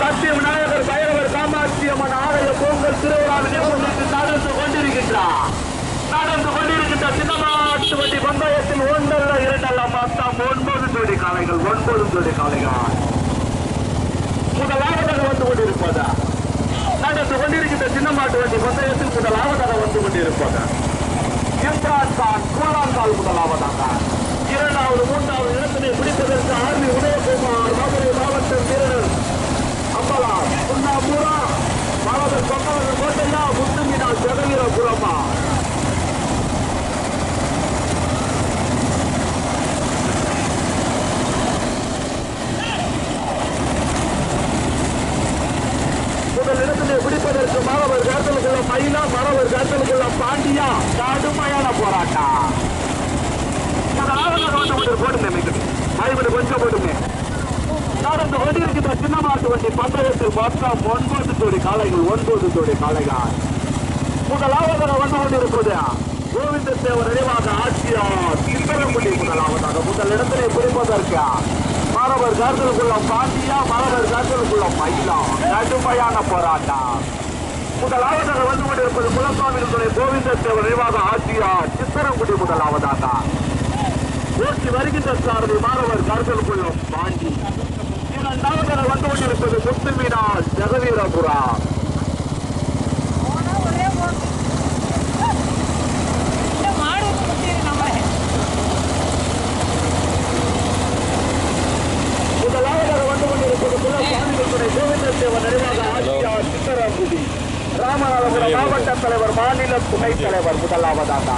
சத்திய நாயகர் பைரவர் காமாட்சி அம்மன் ஆலய பொங்கல் திருவிழாவினை முன்னிட்டு நடந்து கொண்டிருக்கின்றார். நடந்து கொண்டிருக்கின்ற சின்னமாட்டு வண்டி பந்தயத்தில் ஒன்றல்ல இரண்டல்ல மொத்தம் ஒன்பது ஜோடி காலைகள் ஒன்பது ஜோடி காலைகள் முதலாவதாக வந்து கொண்டிருப்பதா. நடந்து கொண்டிருக்கின்ற சின்னமாட்டு வண்டி பந்தயத்தில் முதலாவதாக வந்து கொண்டிருப்பதா. இம்ரான் கான் கூழாங்கால் முதலாவதாக. இரண்டாவது மூன்றாவது இடத்தினை பிடிப்பதற்கு ஆர்மி உதயகுமார் மதுரை மாவட்ட வீரர் அம்பலா சுண்ணாபுரா சொன்னவர்கள் கோட்டையா முத்துமினா ஜெகவீரபுரமா. புறமா இடத்திலே பிடிப்பதற்கு மாணவர் காத்தலுக்குள்ள மயிலா மாணவர் காத்தலுக்குள்ள பாண்டியா கடுமையான போராட்டம் முதலாவது ரோட்டு விட்டு போட்டுமே மிகுதி மறுபடி கொஞ்சம் போட்டுமே நடந்து கொண்டிருக்கின்ற சின்ன மாட்டு வண்டி பந்தயத்தில் மொத்தம் ஒன்பது ஜோடி காளைகள் ஒன்பது ஜோடி காளைகள் முதலாவதாக வந்து கொண்டிருப்பது கோவிந்த தேவர் நினைவாக ஆட்சியார் திருப்பரங்குடி முதலாவதாக. முதல் இடத்திலே பிடிப்பதற்கு மாணவர் காத்தலுக்குள்ள பாண்டியா மாணவர் காத்தலுக்குள்ள மயிலா. கடுமையான போராட்டம். முதலாவதாக வந்து கொண்டிருப்பது குலசாமி துணை கோவிந்த தேவர் நினைவாக ஆட்சியார் சித்தரங்குடி முதலாவதாக. ஊற்றி வருகின்ற சாரதி மாணவர் கருதலுக்குள்ளும் பாண்டி. இரண்டாவதாக வந்து கொண்டிருப்பது முத்துமீனால் ஜெகவீரபுரா. ராமநாதபுரம் மாவட்ட தலைவர் மாநில துணைத் தலைவர் முதலாவதாக.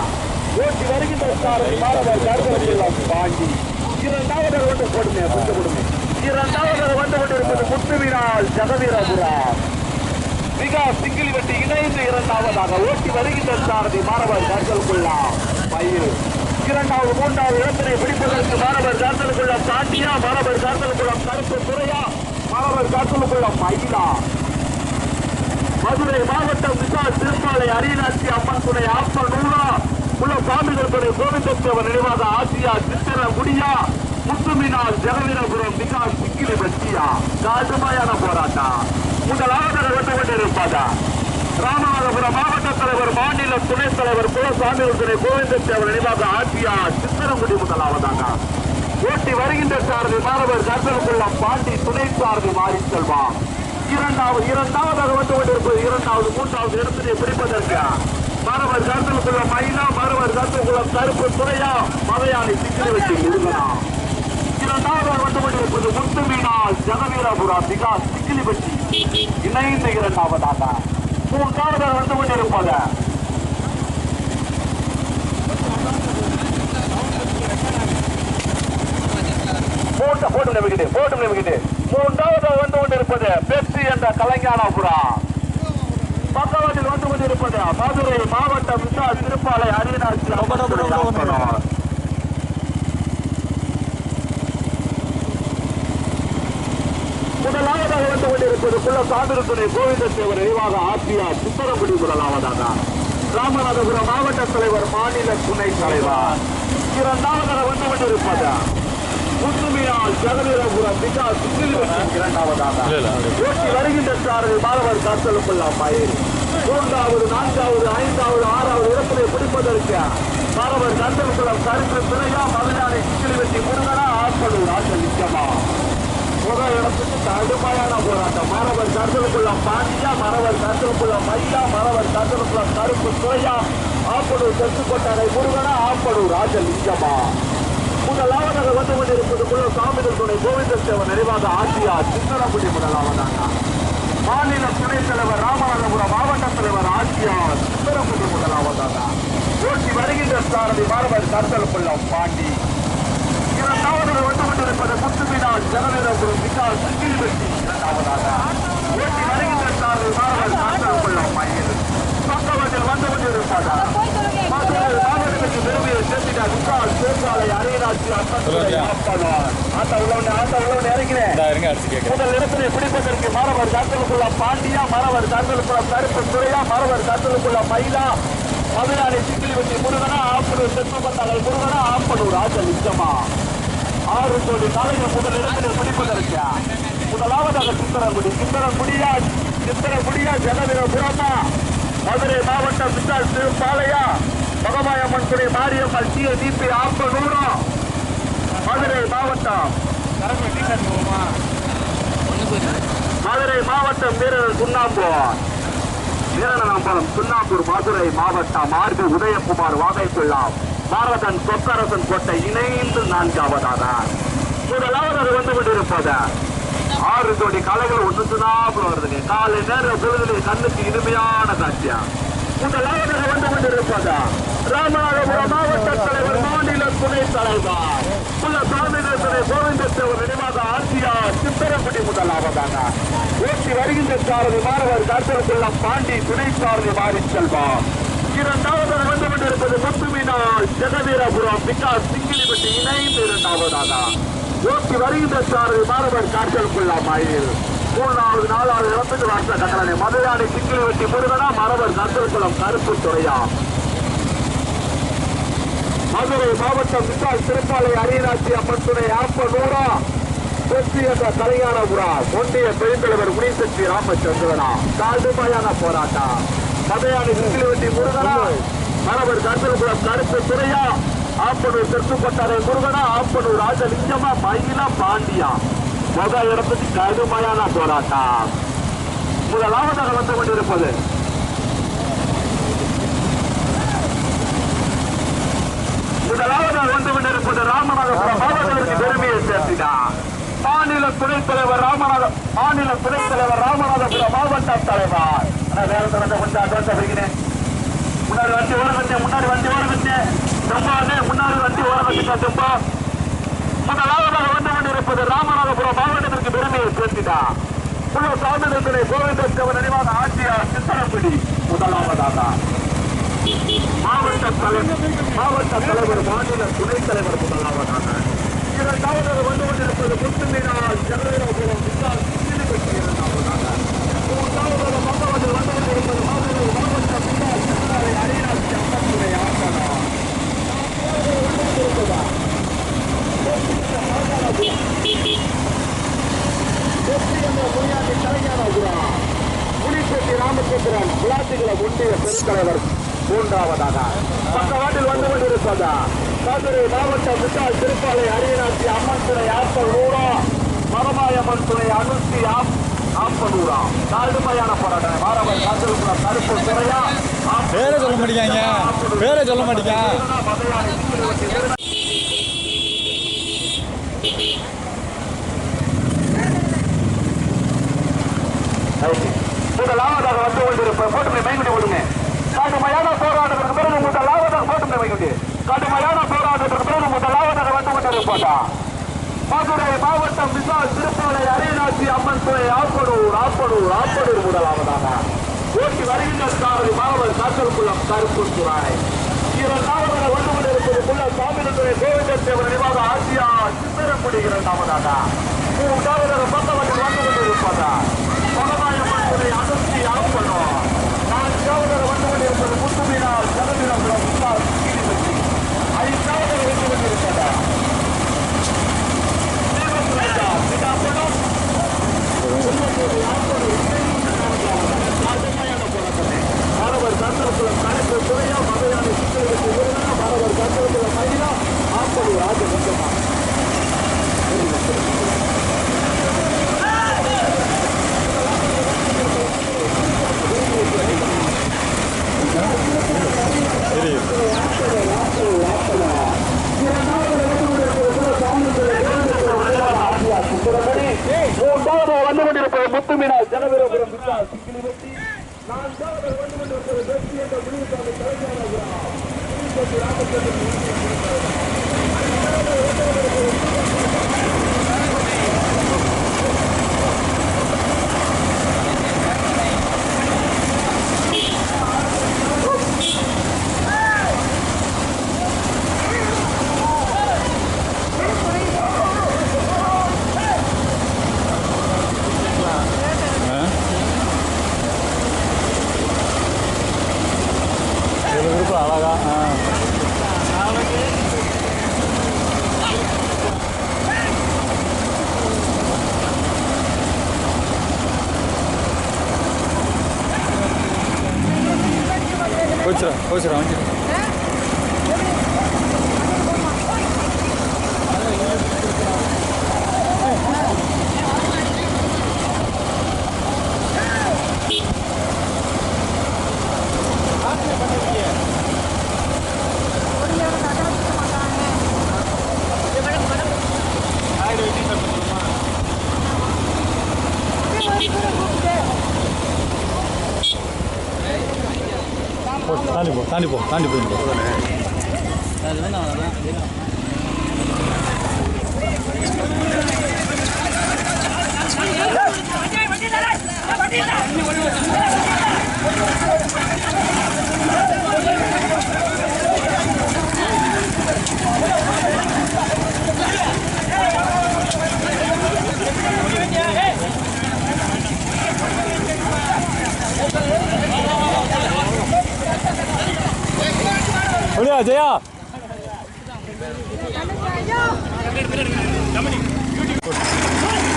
ஓட்டி வருகின்ற மாணவர் பாண்டி இரண்டாவதாக வந்து கொடுமை கொஞ்சம் கொடுமை இரண்டாவது வந்து கொண்டிருப்பது முத்துமீனால் ஜெகவீரபுரா மிக சிங்கிள் வெட்டி இணைந்து இரண்டாவதாக ஓட்டி வருகின்ற சாரதி மாணவர் கருதலுக்குள்ளா பயிர். இரண்டாவது மூன்றாவது இடத்தினை பிடிப்பதற்கு மாணவர் காத்தலுக்குள்ள பாண்டியா மாணவர் காத்தலுக்குள்ள கருப்பு துறையா மாணவர் காத்தலுக்குள்ள மயிலா. மதுரை மாவட்டம் விசா திருமாலை அரியநாச்சி அம்மன் துணை ஆப்பல் நூலா. உள்ள சாமிகள் துணை கோவிந்தத்தேவர் நினைவாக ஆசியா சித்திர முடியா முத்துமினால் ஜெகவீரபுரம் மிகா சிக்கிலி பட்டியா கடுமையான போராட்டம். முதலாவதாக வந்து கொண்டிருப்பதா? ராமநாதபுரம் மாவட்ட தலைவர் மாநில துணைத் தலைவர் குலசாமிகள் துணை கோவிந்தத்தேவர் நினைவாக ஆசியா சித்திரங்குடி முதலாவதாக. ஓட்டி வருகின்ற சாரதி மாணவர் கர்த்தனுக்குள்ள பாண்டி துணை சாரதி மாறி செல்வா இரண்டாவது இரண்டாவதாக வந்து கொண்டிருப்பது இரண்டாவது மூன்றாவது இடத்திலே பிடிப்பதற்கு. மாணவர் கருத்துக்குள்ள மயிலா மாணவர் கருத்துக்குள்ள கருப்பு துறையா மலையாளி சிக்கிரி வச்சு முருகனா. இரண்டாவதாக வந்து கொண்டிருப்பது முத்துமீனால் ஜெகவீரபுரா மிகா சிக்கிலி வெட்டி இணைந்த இரண்டாவதாக. மூன்றாவதாக வந்து கொண்டிருப்பது போட்டு நம்பிக்கிட்டு போட்டு நம்பிக்கிட்டு மூன்றாவது வந்து கொண்டிருப்பது பெப்சி என்ற கலைஞானபுரா. பக்கவாட்டில் வந்து கொண்டிருப்பது மதுரை மாவட்டம் திருப்பாலை அரியநாச்சி அம்மன் முதலாவதாக வந்து கொண்டிருப்பது குள்ள சாமிரத்துறை கோவிந்தத்தேவர் நினைவாக ஆசியா சுந்தரங்குடி முதலாவதாக. ராமநாதபுரம் மாவட்ட தலைவர் மாநில துணைத் தலைவர். இரண்டாவதாக வந்து கொண்டிருப்பது முத்துமியால் ஜெகவீரபுரம் சுற்றில் இரண்டாவதாக. ஓட்டி வருகின்ற சாரதி மாணவர் காத்தலுக்குள்ள பயிர். மூன்றாவது நான்காவது ஐந்தாவது ஆறாவது இடத்திலே பிடிப்பதற்கு மாணவர் கந்தகுளம் கருத்து துணையா மதுராணி சிக்கிலி வெட்டி முருகனா ஆற்படு ராஜ நிச்சயமா. முதல் இடத்துக்கு கடுமையான போராட்டம். மாணவர் கருத்தலுக்குள்ள பாண்டியா மாணவர் கருத்தலுக்குள்ள மையா மாணவர் கருத்தலுக்குள்ள கருப்பு துறையா ஆப்படூர் தெற்கு கொட்டாரை முருகனா ஆப்படூர் ராஜலிங்கமா முதலாவதாக வந்து கொண்டிருப்பதுக்குள்ள சாமிதர் துணை கோவிந்தத்தேவன் நிறைவாக ஆசியா சித்தரங்குடி முதலாவதாக மாநில துணைத் தலைவர் ராமநாதபுரம் மாவட்ட தலைவர் ஆசியா சித்தரங்குடி முதலாவதாக போட்டி வருகின்ற சாரதி மாணவர் கருத்தலுக்குள்ள பாண்டி. இரண்டாவதாக வந்து கொண்டிருப்பது முத்துமீனால் ஜனவீரபுரம் விசால் சிங்கில் வெட்டி. இரண்டாவதாக ஓட்டி வருகின்ற சாரதி மாணவர் கருத்தலுக்குள்ள மயில் பக்கவத்தில் வந்து கொண்டிருப்பதா மாவட்டத்துக்கு விரும்பிய சென்றினார் விசால் சேர்ந்தாலை அரியராட்சி. அப்பனார் ஆட்டா உள்ளவனே ஆட்டா உள்ளவனே கேட்குறேன். முதல் இடத்திலே பிடிப்பதற்கு மாணவர் காத்தலுக்குள்ள பாண்டியா மாணவர் காத்தலுக்குள்ள கருப்பு துறையா மாணவர் காத்தலுக்குள்ள மயிலா. மதுராணி சிக்கிலி வச்சு முருகனா ஆப்பனூர் செத்துப்பட்டாளர் முருகனா ஆப்பனூர் ஆச்ச நிச்சயமா ஆறு கோடி தலைவர் முதல் இடத்திலே பிடிப்பதற்கு முதலாவதாக சுந்தரங்குடி சுந்தரங்குடியா சித்திரங்குடியா ஜனவீரபுரமா மதுரை மாவட்டம் விசால் திருப்பாளையா. மகமாயம்மன் துறை மாரியம்மன் டி டிபி ஆப்பனூரும் மதுரை மாவட்டம். மதுரை மாவட்டம் வீரர் சுண்ணாம்பூர் வீரநாம்பலம் சுண்ணாம்பூர் மதுரை மாவட்டம் ஆர்பி உதயகுமார் வாகைக்குள்ளாம் பாரதன் கொக்கரசன் கோட்டை இணைந்து நான்காவதாக. முதலாவது வந்து கொண்டிருப்பத. ஆறு கோடி கலைகள் ஒன்றுதான் வருதுங்க. வருது காலை நேரம் பொழுதுல கண்ணுக்கு இனிமையான காட்சியா முதலாவது வந்து கொண்டிருப்பதா. ராமநாதபுரம் மாவட்ட தலைவர் மாநில துணை தலைவர். உள்ள சாமிநாதனை கோவிந்தத்தேவர் நினைவாக ஆட்சியார் சித்தரப்பட்டி முதலாவதாக. ஓட்டி வருகின்ற சாரதி மாணவர் காத்தலுக்குள்ள பாண்டி துணை சாரதி மாறி செல்வார். இரண்டாவது வந்து கொண்டிருப்பது முத்துமினால் ஜெகவீரபுரம் விகாஸ் சிங்கிலிப்பட்டி இணைந்து இரண்டாவதாக. ஓட்டி வருகின்ற சாரதி மாணவர் காத்தலுக்குள்ள மயில். மூணாவது நாலாவது இடத்துக்கு வாச கட்டளை மதுராணி சிங்கிலிவட்டி முருகனா மாணவர் காத்தலுக்குளம் கருப்பு துறையா. மதுரை மாவட்டம் விசால் திருப்பாலை அரியராட்சி அம்மன் துணை ஆப்பனூரா வெற்றி என்ற கலைஞானபுரா ஒன்றிய பெருந்தலைவர் முனிசக்தி ராமச்சந்திரனா. கடுமையான போராட்டம். மதையானி சிங்கிலிவட்டி முருகனா மரவர் கருத்தல்குளம் கருத்து துறையா ஆப்பனூர் தெற்குப்பட்டாரை முருகனா? ஆப்பனூர் ராஜலிங்கமா? மயிலா? பாண்டியா? முத இடத்துக்கு கடுமையான போராட்டம். முதலாவதாக வந்து கொண்டிருப்பது. முதலாவது வந்து கொண்டிருப்பது ராமநாதபுரம் மாவட்டத்திற்கு பெருமையை சேர்த்தினார் மாநில துணைத் தலைவர் ராமநாத மாநில துணைத் தலைவர் ராமநாதபுரம் மாவட்ட தலைவர். நான் வேற தொடர்ந்து கொஞ்சம் அட்வான்ஸ் வருகிறேன் முன்னாடி வண்டி ஓர முன்னாடி வண்டி ஓர வச்சேன் முன்னாடி வண்டி ஓர வச்சுட்டேன் முதலாவதாக வந்து கொண்டிருப்பது ராமநாதபுரம் மாவட்டத்திற்கு பெருமையை சேர்த்தினார் புள்ள சாமிநந்தனை கோவிந்தேவன் நினைவாக ஆட்சியார் சித்தரப்பிடி முதலாவதாக. மாவட்ட தலைவர் மாவட்ட தலைவர் மாநில துணைத் தலைவர் முதலாவதாக இரண்டாவது வந்து கொண்டிருப்பது முத்துமீனால் ஜனவீரபுரம் விசால் சிறுபட்டி இரண்டாவதாக மூன்றாவது மகவது வந்து கொண்டிருப்பது மாநில மாவட்ட முன்னாள் செக்ரட்டரி அரியராஜ் அம்மத்துறை ஆட்டனா புலிசெட்டி ராமச்சந்திரன் விளாட்டுகள ஒன்றிய பெருந்தலைவர் மூன்றாவதாக பக்கவாட்டில் வந்து கொண்டிருப்பதா மதுரை மாவட்டம் விட்டால் திருப்பாலை அரியநாச்சி அம்மன் துணை ஆப்பனூரா மரமாயம்மன் துணை அனுத்தி ஆப் ஆப்பனூரா கடுமையான போராட்டம் மாறவர் காத்திருக்கிற கருப்பு துறையா பேரை சொல்ல மாட்டேங்காங்க பேரை சொல்ல மாட்டேங்க முதலாவதாக வந்து கொண்டிருப்ப போட்டுமை மைகுடி விடுங்க கடுமையான போராட்டத்திற்கு பிறகு முதலாவதாக போட்டுமை மைகுடி கடுமையான போராட்டத்திற்கு பிறகு முதலாவதாக வந்து கொண்டிருப்பதா மதுரை மாவட்டம் விசால் திருப்பாலை அரியநாச்சி அம்மன் துறை ஆப்பனூர் ஆப்பனூர் ஆப்பனூர் முதலாவதாக ஓட்டி வருகின்ற சாரதி மாணவர் காத்தல்குளம் கருப்பு துறை இரண்டாவதாக வந்து கொண்டிருப்பது குள்ள சாமிநந்துரை கோவிந்தத்தேவன் நினைவாக ஆசியா சித்திரக்குடி இரண்டாவதாக மூன்றாவதாக பக்கவட்டில் வந்து கொண்டிருப்பதா மகமாயம்மன் துறை அனுப்பி அனுப்பணும் நான்காவதாக வந்து கொண்டிருப்பது முத்துமீனால் ஜனவீரபுரம் விசால் கீழிவெட்டி ஐந்தாவதாக வந்து கொண்டிருப்பதா மாணவர் கந்தரகுலம் கணக்கு துறையா மதையான சிக்கலுக்கு உருவனா மாணவர் கந்தரகுலம் மகிழா ஆப்பது ராஜபந்தமா தெரியுது மூன்றாவது வந்து கொண்டிருப்பது முத்துமீனால் ஜனவீரபுரம் விசால் சிக்கிலி வெட்டி நான்காவது வந்து கொண்டிருப்பது வெற்றி என்ற முனிசாமி தலைஞானபுரம் கோச்சுரா கோச்சுரா வந்து போ தாண்டி போ தாண்டி போ தாண்டி போயிட்டு போ அப்படியா ஜெயா மாவட்டமா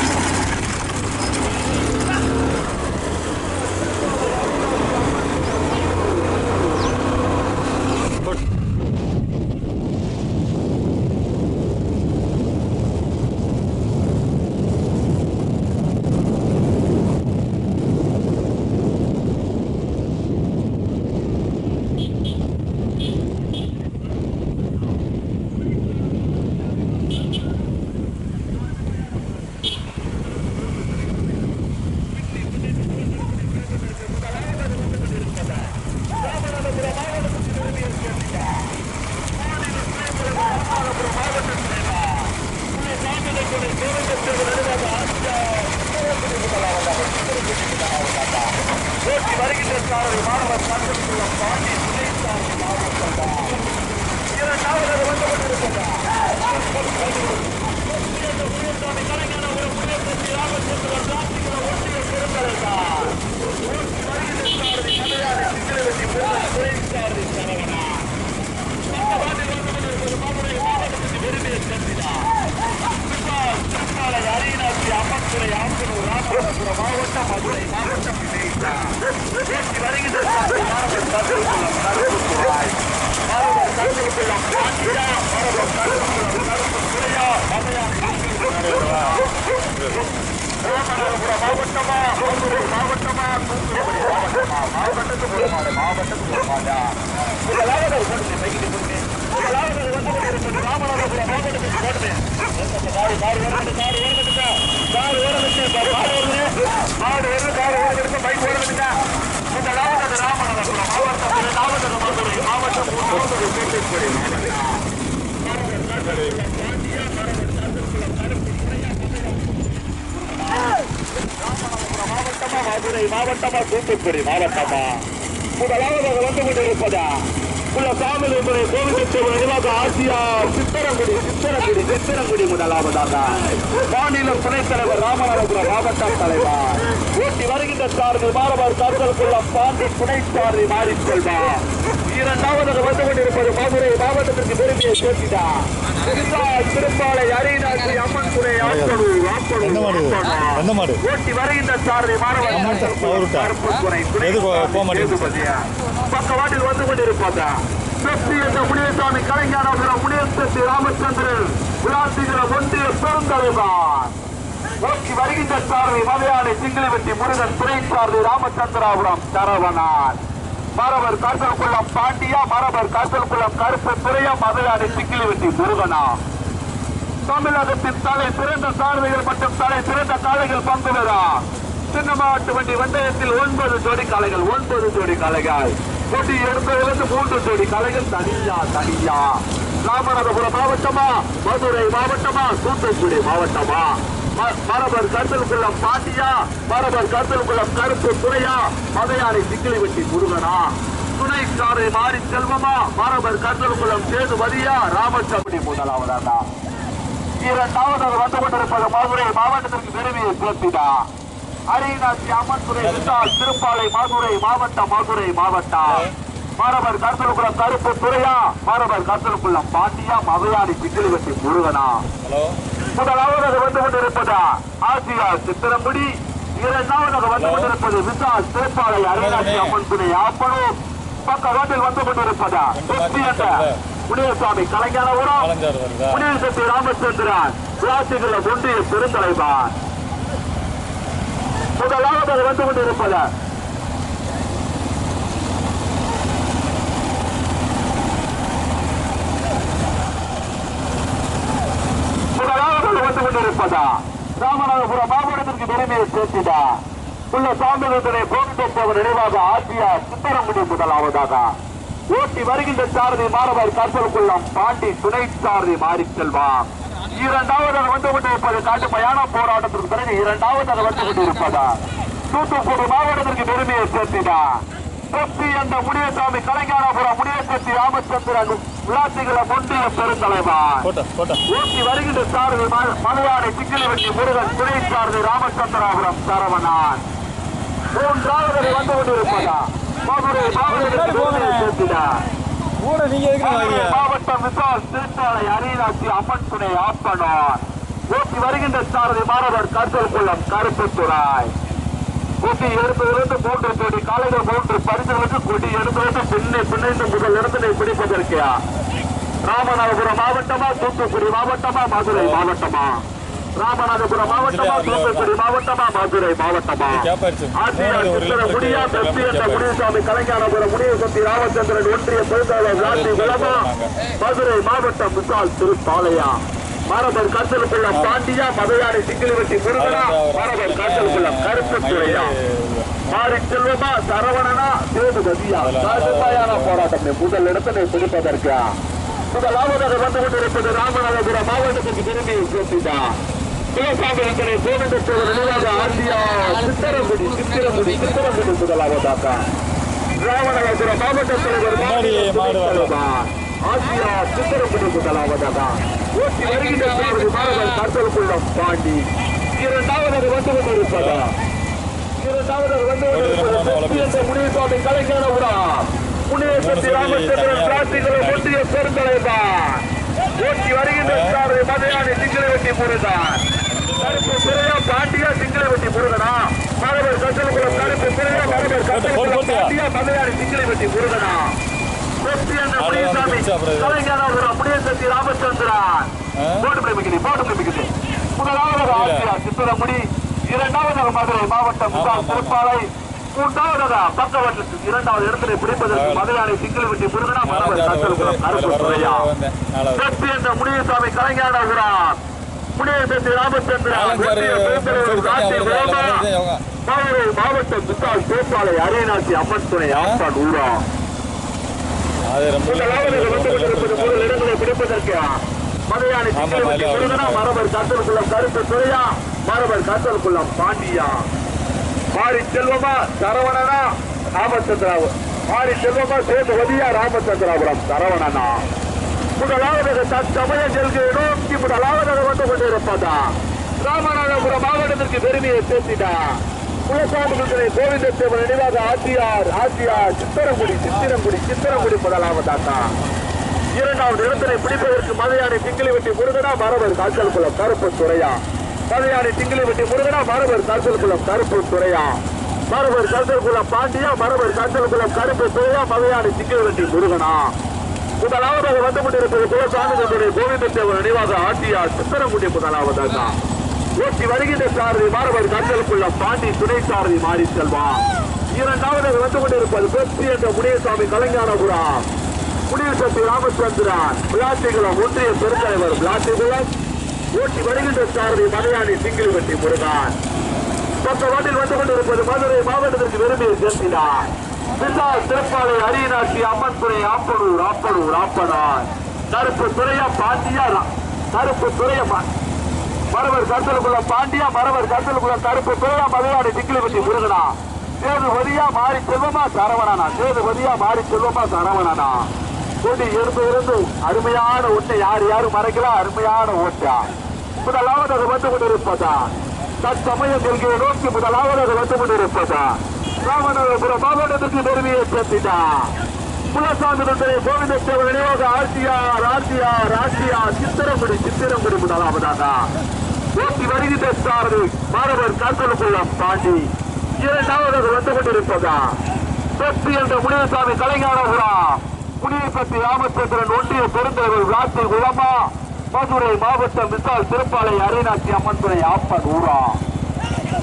மாவட்டமா தூத்துக்குடி மாவட்டமா முதலாவது வந்து கொண்டிருப்பதா உள்ள சாமியில் என்பதை கோவிந்தேஸ்வரர் நினைவாக ஆசியார். சித்தரங்குடி சித்தரங்குடி சித்தரங்குடி முதலாவதாக. மாநில துணைத் தலைவர் ராமநாதபுரம் மாவட்ட தலைவர். ஓட்டி வருகின்ற சார்பில் மாணவர் தாக்கலுக்குள்ள பாண்டி துணை சார்பை மாறிக்கொள்வார். இரண்டாவது வந்து கொண்டிருப்பது மதுரை மாவட்டத்திற்கு பெருமையை சேர்க்கிறார் திருப்பாலை அரியநாசி அம்மன் எந்த மாடு? ஓட்டி வருகின்ற சாரதி மாணவர் அம்மன் சார், அவருக்கா? எது போக மாட்டேங்குது? பக்கவாட்டில் வந்து கொண்டிருப்பதா? வெற்றி என்ற முனியசாமி கலைஞானபுரம் முனியசக்தி ராமச்சந்திரன் விளாசுகிற ஒன்றிய பெருந்தலைவர். ஓட்டி வருகின்ற சாரதி மலையாளி சிங்கிலிவெட்டி முருகன் துணை சாரதி ராமச்சந்திராபுரம் சரவணான் மரவர் காசல்குளம் பாண்டியா மரவர் காசல்குளம் கருப்பு துறையா மலையாளி சிங்கிலிவெட்டி முருகனா. தமிழகத்தின் தலை சிறந்த சாரதிகள் மற்றும் தலை சிறந்த காலைகள் பங்கு பெறா. சின்னமாட்டு வண்டி வண்டயத்தில் ஒன்பது ஜோடி காலைகள் ஒன்பது ஜோடி காலைகள் கொடி எடுத்ததிலிருந்து மூன்று ஜோடி காலைகள் தனியா தனியா. ராமநாதபுரம் மாவட்டமா? மதுரை மாவட்டமா? தூத்துக்குடி மாவட்டமா? மரபர் கருத்தல்குளம் பாண்டியா மரபர் கருத்தல்குளம் கருப்பு துறையா மதையானை சிக்கிலிவெட்டி முருகனா? துணை சாரை மாறி செல்வமா? மரபர் கருத்தல்குளம் சேதுபதியா? ராமசாமி முதலாவதா இரண்டாவது வந்து கொண்டிருப்பது மதுரை மாவட்டத்திற்கு பெருமையை சேர்த்திடா அரியநாச்சி அம்மன் துறை திருப்பாலை மதுரை மாவட்டம் மதுரை மாவட்டம் மாணவர் கருத்தலுக்குளம் கருப்பு துறையா மாணவர் கருத்தலுக்குளம் பாண்டியா மதையாடி சிக்கிலிவெட்டி முருகனா? ஹலோ. முதலாவதாக வந்து கொண்டிருப்பதா? ஆசியா சித்திரங்குடி இரண்டாவதாக வந்து கொண்டிருப்பது விசால் திருப்பாலை அரியநாச்சி அம்மன் துறை ஆப்பனூர் பக்க ரோட்டில் வந்து கொண்டிருப்பதா? வெற்றி என்ற முனியசாமி கலைஞரபுரம் கலைஞர் வருதா முனியசக்தி ராமச்சந்திரன் விளாசிகள ஒன்றிய பெருந்தலைவான். முதலாவது வந்து கொண்டிருப்பதா முதலாவது வந்து கொண்டிருப்பதா ராமநாதபுரம் மாவட்டத்திற்கு பெருமையை சேர்த்திடா. உள்ள சாமிகளை கோவிந்தப்பவர் நினைவாக ஆட்சியார் சித்தரங்குடி முதலாவதாக. ஓட்டி வருகின்ற சாரதி மாணவர் கற்பலுக்குள்ளம் பாண்டி துணை சாரதி மாறி செல்வான் இரண்டாவதாக வந்து கொண்டிருப்பது காட்டு பயண போராட்டத்திற்கு பிறகு இரண்டாவதாக வந்து கொண்டிருப்பதா? தூத்துக்குடி மாவட்டத்திற்கு பெருமையை சேர்த்திடா. தொப்பி என்ற முனியசாமி கலைஞானபுரம் முனியசக்தி ராமச்சந்திரன் விளாசிகள போட்டோ போட்டோ. ஊட்டி வருகின்ற சாரதி மலையாளி சிக்கிலவெட்டி முருகன் துணை சாரதி ராமச்சந்திராபுரம் சரவணான். மூன்றாவது வந்து கொண்டிருப்பதா? மதுரை மாவட்டம் விசால் திருச்சாலை அரியநாச்சி அம்மன் துணை ஆப்பனார் ஊட்டி வருகின்ற சாரதி மாணவர் கருத்தல் குளம் கருப்புத்துறாய் கொடி எடுப்பதிலிருந்து மூன்று கோடி காலையில் மூன்று பரிசுகளுக்கு கொடி எடுப்பதற்கு பின்னே பின்னிருந்து முதல் இடத்தினை பிடிப்பதற்கு ராமநாதபுரம் மாவட்டமா தூத்துக்குடி மாவட்டமா மதுரை மாவட்டமா? ராமநாதபுரம் மாவட்டமா தூத்துக்குடி மாவட்டமா மதுரை மாவட்டமா? சித்திர முடியா என்ற முனியசாமி கலைஞானபுரம் முனியசக்தி ராமச்சந்திரன் ஒன்றிய பொதுத்தலைவர் ராசி விளமா மதுரை மாவட்டம் விசால் திருப்பாளையா மரபர் காத்தலுக்குள்ள பாண்டியா மதையாடி சிக்கிலிவெட்டி முருகனா மரபர் காத்தலுக்குள்ள கருப்பு துறையா மாறி செல்வமா சரவணனா சேதுபதியா? கடுமையான போராட்டம் முதல் இடத்தினை பிடிப்பதற்கு? முதலாவதாக வந்து கொண்டிருப்பது ராமநாதபுரம் மாவட்டத்துக்கு திரும்பி சேர்த்திட்டா சிவசாமி அக்கறை கோவிந்தத்தோடு நினைவாக ஆசியா சித்திரங்குடி சித்திரங்குடி சித்திரங்குடி முதலாவதாக. ராமநாதபுரம் மாவட்ட தலைவர். ஆசியா சித்திரங்குடி முதலாவதாக. வருகின்ற கருத்தலுக்குள்ளம் பாண்டி. இரண்டாவதாக வந்து கொண்டிருப்பதா? இரண்டாவதாக வந்து கொண்டிருப்பது? என்ற முனியசுவாமி கலைஞரவுடா முனியசக்தி ராமச்சந்திரன் பிரார்த்திகளை ஒன்றிய பெருந்தலைவான் ஓட்டி வருகின்ற மதையானி சிங்களை வெட்டி முருகன். கருப்பு பிறையா பாண்டியா சிங்களை வெட்டி முருகனா? மரபர் கத்தலுக்குளம் கருப்பு பிறையா மரபர் கத்தலுக்குளம் பாண்டியா மதையானி சிங்களை வெட்டி முருகனா? வெற்றி என்ற முனியசக்தி ராமச்சந்திரன். போட்டு போட்டு ஆசியா சித்திரமுடி இரண்டாவதாக மதுரை மாவட்டம் முகாம் திருப்பாலை மூன்றாவதாக பக்கவட்டத்தில் இரண்டாவது இடத்திலே பிடிப்பதற்கு மதுரை சிங்கிள் வெட்டி முருகனா மரபர் கத்தலுக்குளம் கருப்பு பிறையா வெற்றி என்ற முனியசாமி கலைஞானபுரம் முனியசக்தி ராமச்சந்திரன். மாவட்டம் முக்கால் திருப்பாலை அம்மன் துணை ஆப்பான் ஊரா. மரபர் கத்தலுக்குளம் கருப்பு துறையா? மரபர் கத்தலுக்குளம் பாண்டியா. மாரி செல்வமா சரவணனா ராமச்சந்திராவு. மாரி செல்வமா சேதுவதியா ராமச்சந்திராபுரம் சரவணனா. முதலாவதாக தற்சமயம் செல்கை நோக்கி முதலாவதாக வந்து கொண்டிருப்பதா? ராமநாதபுரம் மாவட்டத்திற்கு பெருமையை குலசாமி குலசாமிகளை கோவிந்தத்தேவன் நினைவாக ஆத்தியார் ஆட்சியார் சித்திரங்குடி சித்திரங்குடி சித்திரங்குடி முதலாவதாக இரண்டாவது இடத்தினை பிடிப்பதற்கு மதையானை திங்களை வெட்டி முருகனா மரபர் காய்ச்சல் குளம் கருப்பு துறையா. மதையானை திங்களை வெட்டி முருகனா மரபர் காய்ச்சல் குளம் கருப்பு துறையா. மரபர் காய்ச்சல் குளம் பாண்டியா மரபர் காய்ச்சல் குளம் கருப்பு துறையா மதையானை திங்களை வெட்டி முருகனா. முதலாவதாக வந்து கொண்டிருப்பது குலசாமிகளுடைய கோவிந்தத்தேவன் நினைவாக ஆட்சியா சித்திரங்குடி முதலாவதாக ஓட்டி வருகின்ற சாரதி மாணவர் கண்களுக்குள்ள பாண்டி துணை சாரதி மாறி செல்வா. இரண்டாவது வந்து கொண்டிருப்பது பெப்சி என்ற முனியசாமி கலைஞானபுரா. முனியசக்தி ராமச்சந்திரன் விளாத்திகுளம் ஒன்றிய பெருந்தலைவர் விளாத்திகுளம். ஓட்டி வருகின்ற சாரதி மலையாளி சிங்கிள் வெட்டி முருகன். பக்க வாட்டில் வந்து கொண்டிருப்பது மதுரை மாவட்டத்திற்கு விரும்பிய சேர்த்தினார் பின்னால் திருப்பாலை அரியநாச்சி அம்மன் துறை ஆப்பனூர் ஆப்பனூர் ஆப்பனார். கருப்பு துறையா பாண்டியா ரா- கருப்பு துறையா மரவர் கருத்தலுக்குள்ள பாண்டியா மரவர் கருத்தலுக்குள்ள கருப்பு துறையா மலையாடி திங்கிலிபட்டி முருகனா. சேதுபதியா மாறி செல்வமா சரவணனா? சேதுபதியா மாறி செல்வமா சரவணனா? கொடி இருந்து இருந்து அருமையான ஒட்டை யார் யாரும் மறைக்கலாம் அருமையான ஓட்டா. முதலாவதாக வந்து கொண்டிருப்பதா? தற்சமயம் கொள்கையை நோக்கி முதலாவதாக வந்து கொண்டிருப்பதா? ராமநாதபுரம் மாவட்டத்துக்கு பெருமையை சேர்த்திட்டா? குலசாமிகளுடைய கோவிந்தத்தேவ நினைவாக ஆர்சியார் ஆர்சியார் ஆர்சியார் சித்திரங்குடி சித்திரங்குடி முதலாவதாக. ஓட்டி வருகின்ற சாரதி மாணவர் காத்தலுக்குள்ளம் தாண்டி இரண்டாவதாக வந்து கொண்டிருப்பதா? வெற்றி என்ற முனியசாமி கலைஞானபுரா. முனியப்பட்டி ராமச்சந்திரன் ஒன்றிய பெருந்தலைவர் விளாத்தி குளமா. மதுரை மாவட்டம் விசால் திருப்பாலை அரைநாச்சி அம்மன் துறை ஆப்பன் ஊரா.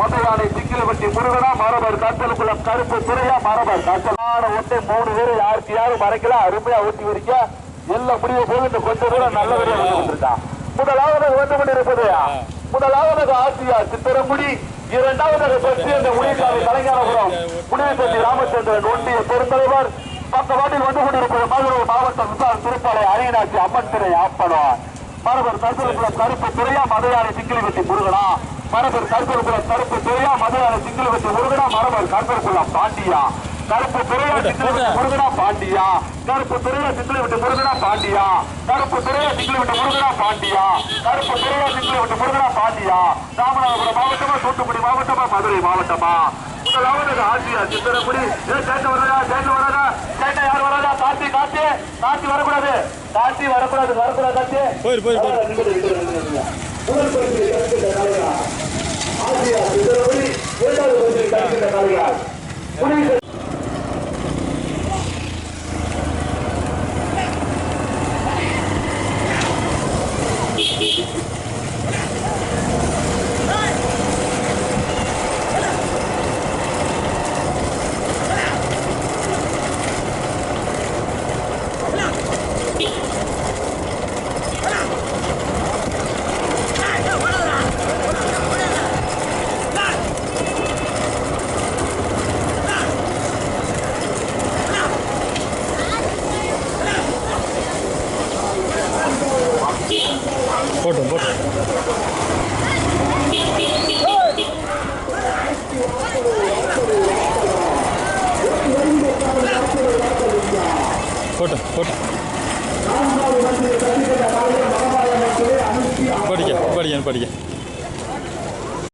மதுரானை திக்கிலவட்டி முருகனா மரபர் காத்தலுக்குளம் கருப்பு துறையா மரபர் காத்தலான ஒட்டை மூணு பேர் யாருக்கு யாரும் மறைக்கல? அருமையா ஓட்டி வரிக்க. எல்லாம் முடிவு போது இந்த கொஞ்சம் கூட நல்லபடியா வந்து கொண்டிருக்கான் முதலாவது வந்து கொண்டிருப்பது முதலாவது ஆசியா சித்திரமுடி. இரண்டாவது பற்றி அந்த முடிவுக்காக கலைஞரபுரம். முடிவுப்பட்டி ராமச்சந்திரன் ஒன்றிய பெருந்தலைவர். பக்கவாட்டில் வந்து கொண்டிருப்பது மதுரை மாவட்டம் விசாரணை திருப்பாலை அரியநாட்சி அம்மன் திரை ஆப்பனம் மரபர் கருத்தலுக்குளம் கருப்பு துறையா மதுரானை திக்கிலிவட்டி முருகனா. மரபர் கருத்தலுக்குளம் கருப்பு துறையா மதுரானை திக்கிலிவட்டி முருகனா மரபர் கருத்தலுக்குளம் பாண்டியா. கருப்பு துறையா திக்கிலிவட்டி முருகனா பாண்டியா. கருப்பு துறையா திக்கிலிவட்டி முருகனா பாண்டியா. கருப்பு துறையா திக்கிலிவட்டி முருகனா பாண்டியா. கருப்பு துறையா திக்கிலிவட்டி முருகனா பாண்டியா. ராமநாதபுரம் மாவட்டமா தூத்துக்குடி மாவட்டமா மதுரை மாவட்டமா? முதலாவது ஆசியா சித்திரக்குடி சேட்டை வராதா? சேட்டை வராதா? சேட்டை யார் வராதா? காத்தி காத்தி? காத்தி வரக்கூடாது. காத்தி வரக்கூடாது வரக்கூடாது காத்தி போயிரு போயிரு போயிரு. முதல் பரிசு கற்கின்ற காளையா ஆசியா சித்திரக்குடி இரண்டாவது